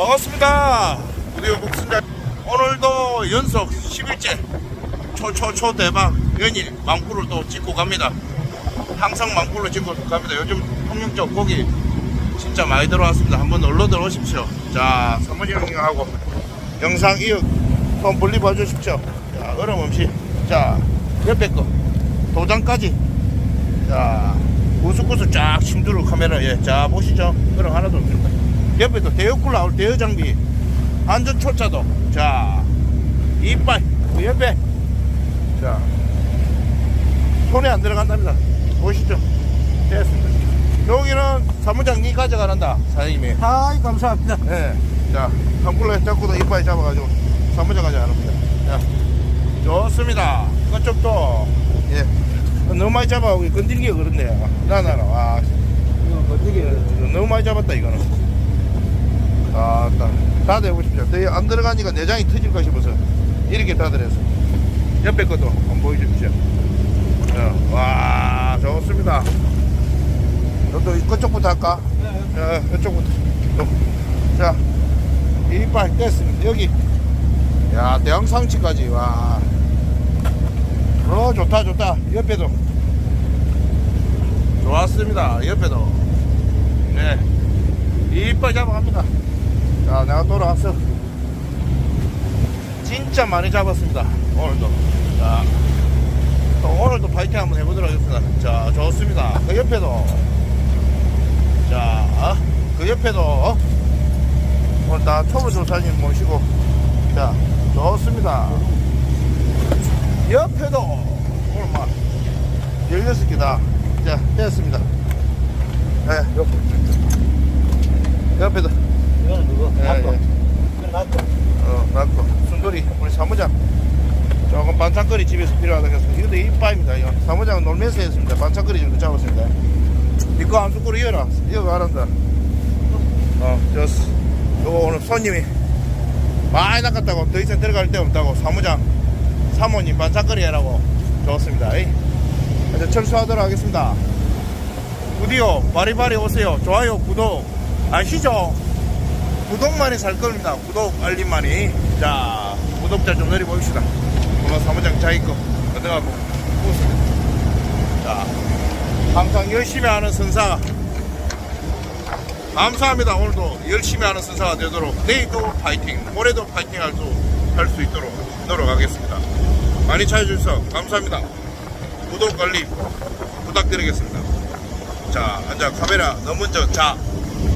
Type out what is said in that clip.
반갑습니다. 우리 목순자 오늘도 연속 10일째 초초초 대박 연일 망구를 또 찍고 갑니다. 항상 망구를 찍고 갑니다. 요즘 통영적 고기 진짜 많이 들어왔습니다. 한번 놀러 들어오십시오. 자, 사모님 형님하고 영상 이어 좀 멀리 봐주십시오. 자, 얼음 없이. 자, 옆에 거 도장까지. 자, 구석구석 쫙 침두를 카메라에 자 보시죠. 그럼 하나도 없습니다. 옆에도 대역굴 나올 대여 장비, 안전 초짜도. 자, 이빨 그 옆에 자 손에 안 들어간답니다. 보시죠. 됐습니다. 여기는 사무장님 가져가란다 사장님이. 아이 감사합니다. 예. 자, 한굴로 잡고도 이빨 잡아가지고 사무장 가져가랍니다. 자, 좋습니다. 그쪽도 예. 너무 많이 잡아 우리 건드리기가 그렇네요. 나나나 와. 이거 너무 많이 잡았다 이거는 아, 다 대보십시오. 안 들어가니까 내장이 터질까 싶어서 이렇게 다 들어서. 옆에 것도 한번 보여주십시오. 자, 와 좋습니다. 너도 그쪽부터 할까? 자, 이쪽부터. 또. 자 이빨 뗐습니다. 여기. 야 대왕 상치까지 와. 어, 좋다 좋다. 옆에도. 좋았습니다. 옆에도. 네. 이빨 잡아갑니다 자 내가 돌아왔어. 진짜 많이 잡았습니다. 오늘도. 자, 또 오늘도 파이팅 한번 해보도록 하겠습니다. 자 좋습니다. 그 옆에도. 자그 옆에도 어? 오늘 다 초보 조사님 모시고. 자 좋습니다. 옆에도 오늘 막 16개다. 자 됐습니다. 네, 옆, 옆에도 누구? 예, 낫고. 예. 이건 낫고. 어, 맞고 순돌이 우리 사무장 조금 반찬거리 집에서 필요하다고 해서 이것도 이빠입니다 이거 사무장은 놀면서 했습니다 반찬거리 정도 잡았습니다 니꺼 한 숟가락 이어라 이어가 하란다 어 좋았어 요거 오늘 손님이 많이 낚았다고 더 이상 들어갈 데 없다고 사무장 사모님 반찬거리 해라고 좋습니다 이. 이제 철수하도록 하겠습니다 구디오 바리바리 오세요 좋아요 구독 아시죠? 구독만이 살 겁니다. 구독, 알림만이. 자, 구독자 좀 내려봅시다. 오늘 사무장 거 얻어가고 웃습니다. 자, 항상 열심히 하는 선사. 감사합니다. 오늘도 열심히 하는 선사가 되도록 내일도 파이팅, 올해도 파이팅 할 수, 할 수 있도록 노력하겠습니다. 많이 찾아주셔서 감사합니다. 구독, 알림 부탁드리겠습니다. 자, 앉아 카메라 너무 먼저 자.